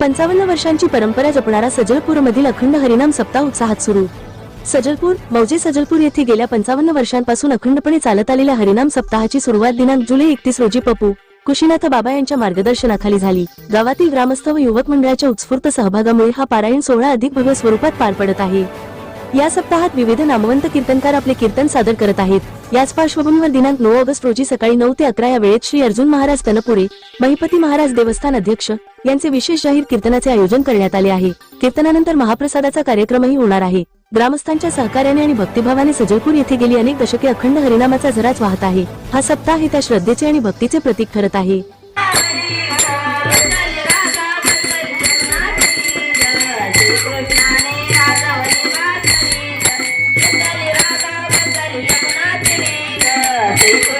पंचावन्न वर्षांची परंपरा जपणारा सजलपूरमधील अखंड हरिनाम सप्ताह उत्साहात सुरू. सजलपूर मौजे सजलपूर येथे गेल्या पंचावन्न वर्षांपासून अखंडपणे चालत आलेल्या हरिनाम सप्ताहाची सुरुवात दिनांक जुलै एकतीस रोजी पपू कुशीनाथ बाबा यांच्या मार्गदर्शनाखाली झाली. गावातील ग्रामस्थ व युवक मंडळाच्या उत्स्फूर्त सहभागामुळे हा पारायण सोहळा अधिक भव्य स्वरूपात पार पडत आहे. या सप्ताहात विविध नामवंत कीर्तनकार आपले कीर्तन सादर करत आहेत. याच पार्श्वभूमीवर दिनांक नऊ ऑगस्ट रोजी सकाळी नऊ ते अकरा या वेळेत श्री अर्जुन महाराज तनपुरे महिपती महाराज देवस्थान अध्यक्ष यांचे विशेष जाहीर कीर्तनाचे आयोजन करण्यात आले आहे. कीर्तनानंतर महाप्रसादाचा कार्यक्रमही होणार आहे. ग्रामस्थांच्या सहकार्याने आणि भक्तिभावाने सजलपूर येथे गेली अनेक दशके अखंड हरिनामाचा झराच वाहत आहे. हा सप्ताह हे त्या श्रद्धेचे आणि भक्तीचे प्रतीक ठरत आहे. Thank you.